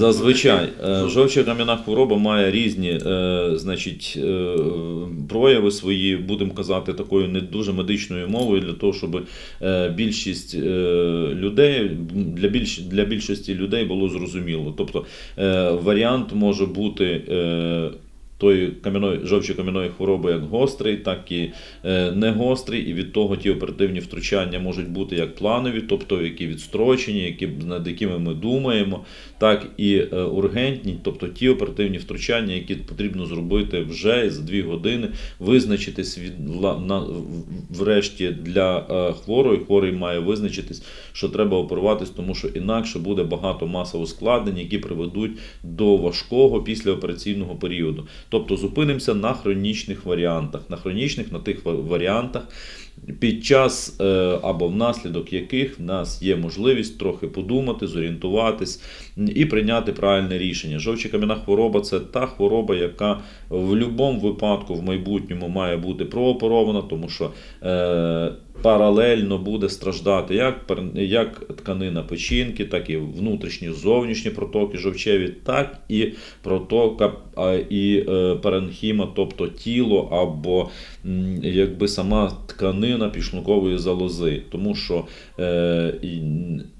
Зазвичай е, жовча кам'яна хвороба має різні е, значить, е, прояви свої, будемо казати, такою не дуже медичною мовою, для того, щоб більшість людей для, більш, для більшості людей було зрозуміло. Тобто варіант може бути. Тої кам'яної жовчої кам'яної хвороби як гострий, так і е, не гострий, і від того ті оперативні втручання можуть бути як планові, тобто які відстрочені, які над якими ми думаємо, так і е, ургентні, тобто ті оперативні втручання, які потрібно зробити вже за дві години, визначитись від на врешті для е, хворої. Хворий має визначитись, що треба оперуватись, тому що інакше буде багато масових ускладнень, які приведуть до важкого післяопераційного періоду. Тобто зупинимося на хронічних варіантах, на хронічних на тих ва- варіантах, під час е, або внаслідок яких в нас є можливість трохи подумати, зорієнтуватись і прийняти правильне рішення. Жовча хвороба це та хвороба, яка в будь-якому випадку в майбутньому має бути прооперована, тому що е, паралельно буде страждати як, як тканина печінки, так і внутрішні зовнішні протоки жовчеві, так і протока і е, паренхіма, тобто тіло або якби сама тканина підшлункової залози, тому що е, і,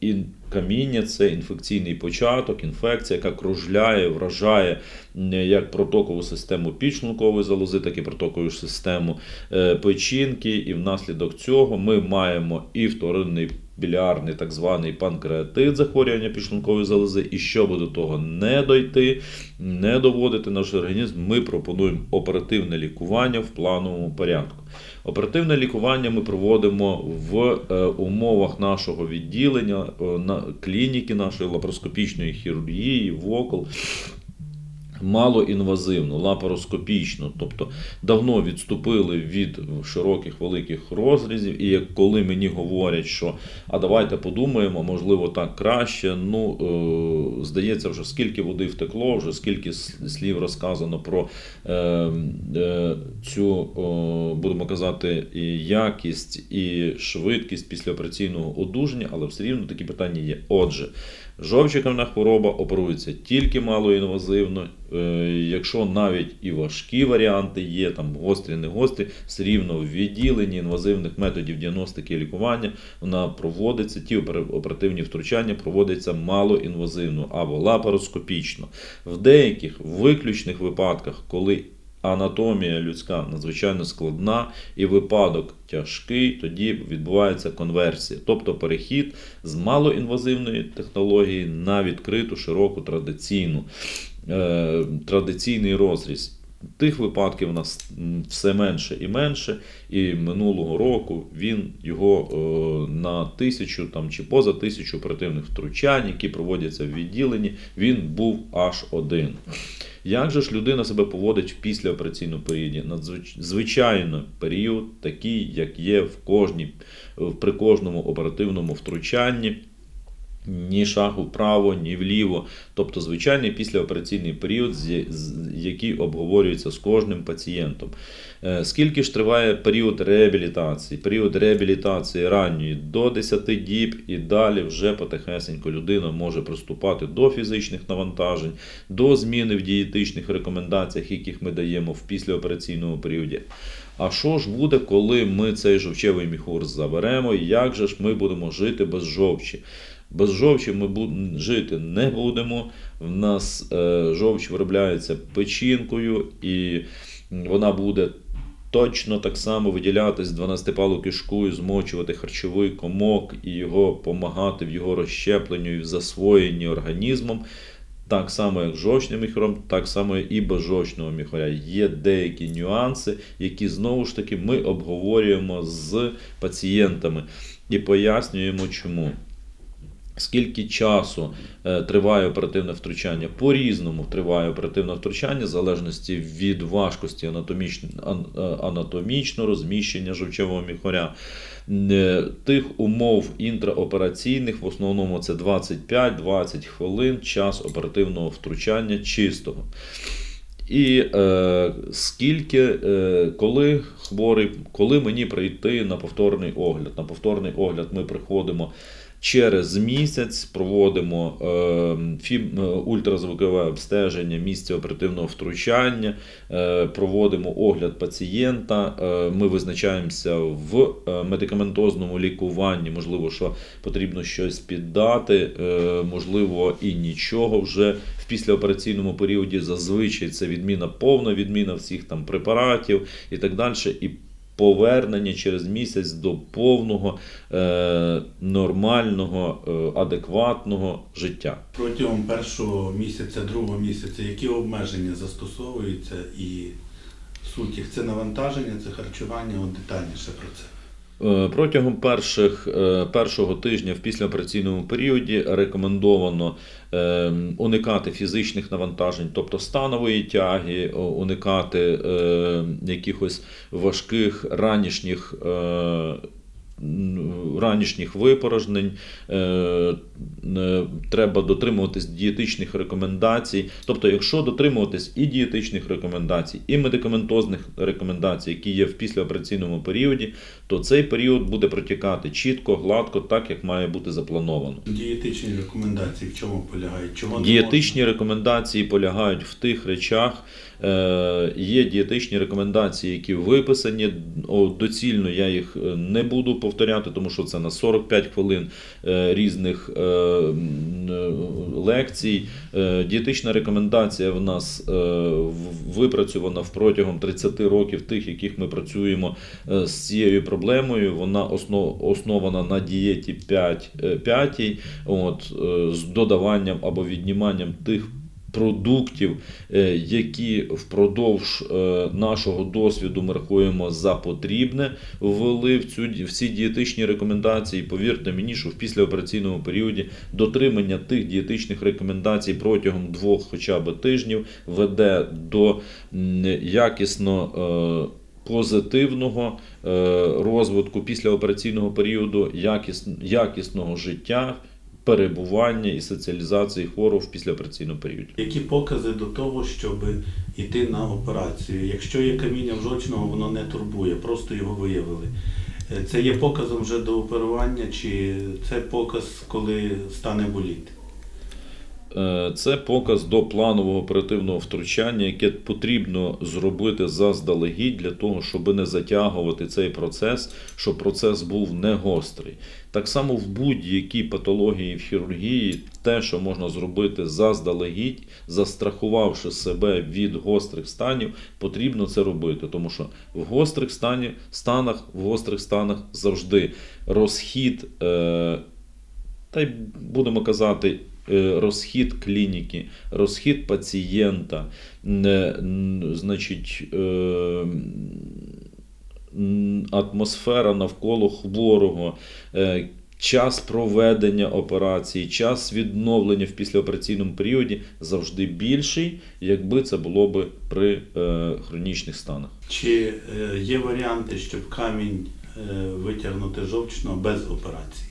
і каміння це інфекційний початок, інфекція, яка кружляє, вражає як протокову систему підшлункової залози, так і протокову систему е, печінки, і внаслідок цього ми маємо і вторинний білярний так званий панкреатит захворювання підшлункової залози, і щоб до того не дойти, не доводити наш організм, ми пропонуємо оперативне лікування в плановому порядку. Оперативне лікування ми проводимо в е, умовах нашого відділення, е, на клініки нашої лапароскопічної хірургії, ВОКЛ. Малоінвазивно, лапароскопічно, тобто давно відступили від широких великих розрізів. І як коли мені говорять, що а давайте подумаємо, можливо, так краще. Ну е, здається, вже скільки води втекло, вже скільки слів розказано про е, е, цю, о, будемо казати, і якість і швидкість післяопераційного одужання, але все рівно такі питання є. Отже, Жовча хвороба оперується тільки малоінвазивно. Е, Якщо навіть і важкі варіанти є, там гострі, не гострі, все рівно в відділенні інвазивних методів діагностики і лікування вона проводиться, ті оперативні втручання проводяться малоінвазивно або лапароскопічно. В деяких виключних випадках, коли анатомія людська надзвичайно складна і випадок тяжкий, тоді відбувається конверсія, тобто перехід з малоінвазивної технології на відкриту, широку традиційну, традиційний розріз. Тих випадків у нас все менше і менше, і минулого року він його е, на тисячу там, чи поза тисячу оперативних втручань, які проводяться в відділенні, він був аж один. Як же ж людина себе поводить в післяопераційному періоді? Звичайно, період такий, як є в кожній, при кожному оперативному втручанні. Ні шагу вправо, ні вліво. Тобто звичайний післяопераційний період, який обговорюється з кожним пацієнтом. Е, Скільки ж триває період реабілітації? Період реабілітації ранньої до 10 діб і далі вже потихесенько людина може приступати до фізичних навантажень, до зміни в дієтичних рекомендаціях, яких ми даємо в післяопераційному періоді. А що ж буде, коли ми цей жовчевий міхур заберемо? Як же ж ми будемо жити без жовчі? Без жовчі ми жити не будемо. В нас е, жовч виробляється печінкою, і вона буде точно так само виділятись 12-палу кишкою, змочувати харчовий комок і його помагати в його розщепленню і в засвоєнні організмом. Так само, як з жовчним міхором, так само і без жовчного міхоря. Є деякі нюанси, які знову ж таки ми обговорюємо з пацієнтами і пояснюємо, чому. Скільки часу е, триває оперативне втручання? По-різному триває оперативне втручання, в залежності від важкості е, анатомічного розміщення жовчевого міхоря. Е, Тих умов інтраопераційних в основному це 25-20 хвилин час оперативного втручання чистого. І е, скільки, е, коли хворий, коли мені прийти на повторний огляд? На повторний огляд ми приходимо Через місяць проводимо е, е, ультразвукове обстеження місця оперативного втручання, е, проводимо огляд пацієнта. е, Ми визначаємося в медикаментозному лікуванні. Можливо, що потрібно щось піддати, можливо, і нічого вже в післяопераційному періоді. Зазвичай це відміна, повна відміна всіх там препаратів і так далі. Повернення через місяць до повного е, нормального, е, адекватного життя. Протягом першого місяця, другого місяця, які обмеження застосовуються і суть їх це навантаження, це харчування, от детальніше про це. Е, Протягом перших, е, першого тижня в післяопераційному періоді рекомендовано е, уникати фізичних навантажень, тобто станової тяги, уникати якихось важких ранішніх. Ранішніх випорожнень, е, е, треба дотримуватись дієтичних рекомендацій. Тобто, якщо дотримуватись і дієтичних рекомендацій, і медикаментозних рекомендацій, які є в післяопераційному періоді, то цей період буде протікати чітко, гладко, так як має бути заплановано. Дієтичні рекомендації в чому полягають? Чого Дієтичні рекомендації полягають в тих речах. Е, є дієтичні рекомендації, які виписані. Доцільно я їх е, не буду повторяти, тому що це на 45 хвилин е, різних лекцій. Дієтична рекомендація в нас випрацьована протягом 30 років тих, яких ми працюємо з цією проблемою. Вона основана на дієті 5, е, 5 от, з додаванням або відніманням тих продуктів, е, які впродовж е, нашого досвіду ми рахуємо за потрібне, ввели в, цю, в ці дієтичні рекомендації. Повірте мені, що в післяопераційному періоді дотримання тих дієтичних рекомендацій протягом двох хоча б тижнів веде до якісно. е, Позитивного розвитку післяопераційного періоду, якіс, якісного життя, перебування і соціалізації хворого в післяопераційному періоді. Які покази до того, щоб йти на операцію? Якщо є каміння в жовчного, воно не турбує, просто його виявили. Е, Це є показом вже до оперування, чи це показ, коли стане боліти? Е, Це показ до планового оперативного втручання, яке потрібно зробити заздалегідь для того, щоб не затягувати цей процес, щоб процес був не гострий. Так само в будь-якій патології в хірургії, те, що можна зробити заздалегідь, застрахувавши себе від гострих станів, потрібно це робити, тому що в гострих стані, станах, в гострих станах завжди розхід. Е, та й будемо казати, розхід клініки, розхід пацієнта, значить, е, атмосфера навколо хворого, е, час проведення операції, час відновлення в післяопераційному періоді завжди більший, якби це було би при е, хронічних станах. Чи е, є варіанти, щоб камінь е, витягнути жовчного без операції?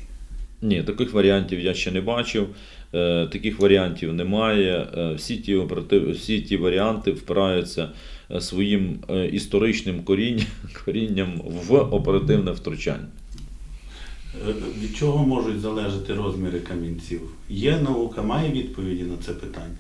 Ні, таких варіантів я ще не бачив. Е, Таких варіантів немає. Е, Всі ті. Всі ті варіанти впираються е, своїм історичним корінням, в оперативне втручання. Від чого можуть залежати розміри камінців? Є наука, має відповіді на це питання?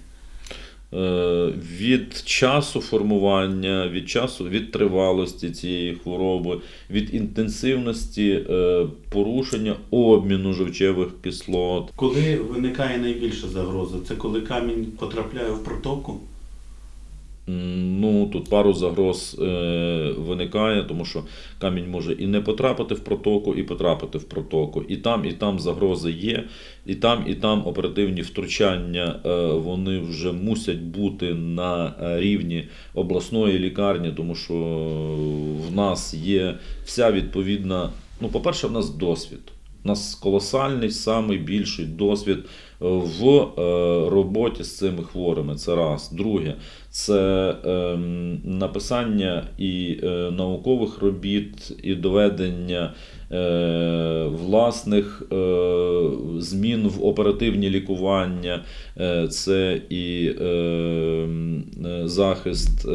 Е, Від часу формування, від часу від тривалості цієї хвороби, від інтенсивності е, порушення обміну жовчевих кислот. Коли виникає найбільша загроза? Це коли камінь потрапляє в протоку? Ну, тут пару загроз е, виникає, тому що камінь може і не потрапити в протоку, і потрапити в протоку. І там, і там загрози є, і там, і там оперативні втручання е, вони вже мусять бути на е, рівні обласної лікарні, тому що в нас є вся відповідна. Ну, по-перше, в нас досвід. У нас колосальний, самий більший досвід е, в е, роботі з цими хворими. Це раз. Друге, це ем, написання і е, наукових робіт, і доведення власних змін в оперативні лікування, це і е, м, е, захист.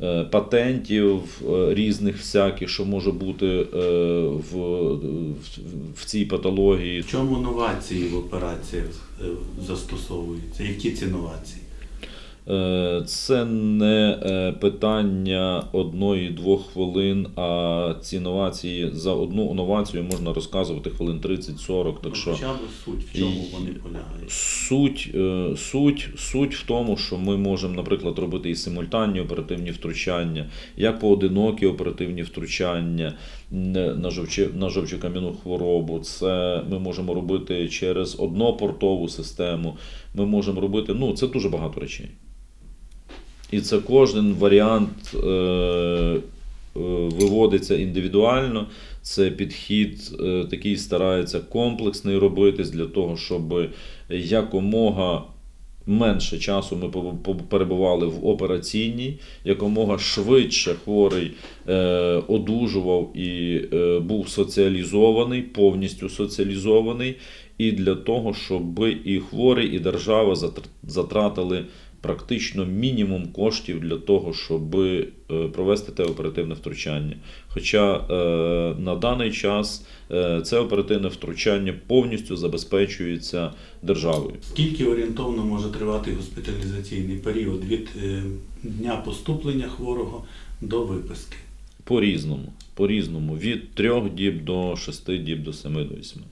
Е, патентів е, різних всяких, що може бути е, в, в, цій патології. В чому новації в операціях застосовуються? Які ці новації? Е, Це не е, питання одної-двох хвилин, а ці новації за одну новацію можна розказувати хвилин 30-40. Так що Хоча б суть, в чому вони полягають? суть, е, суть, суть в тому, що ми можемо, наприклад, робити і симультанні оперативні втручання, як поодинокі оперативні втручання на, жовчокам'яну хворобу. Це ми можемо робити через однопортову систему. Ми можемо робити, ну, це дуже багато речей. І це кожен варіант е, е, виводиться індивідуально. Це підхід е, такий старається комплексний робитись для того, щоб якомога менше часу ми перебували в операційній, якомога швидше хворий е, одужував і е, був соціалізований, повністю соціалізований, і для того, щоб і хворий, і держава затратили практично мінімум коштів для того, щоб е, провести те оперативне втручання. Хоча е, на даний час е, це оперативне втручання повністю забезпечується державою. Скільки орієнтовно може тривати госпіталізаційний період від дня поступлення хворого до виписки? По-різному. По-різному. Від 3 діб до 6 діб до 7 до 8.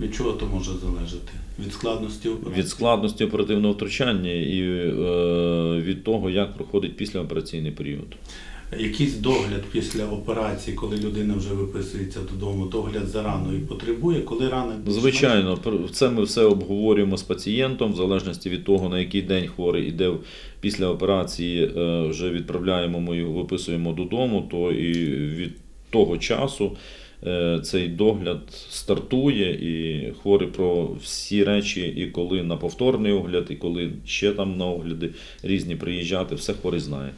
Від чого то може залежати? Від складності операції? Від складності оперативного втручання і е, від того, як проходить післяопераційний період. Якийсь догляд після операції, коли людина вже виписується додому, догляд за раною потребує, коли рана Звичайно, це ми все обговорюємо з пацієнтом, в залежності від того, на який день хворий іде після операції, е, вже відправляємо, ми його виписуємо додому, то і від того часу цей догляд стартує, і хворий про всі речі, і коли на повторний огляд, і коли ще там на огляди різні приїжджати, все хворий знає.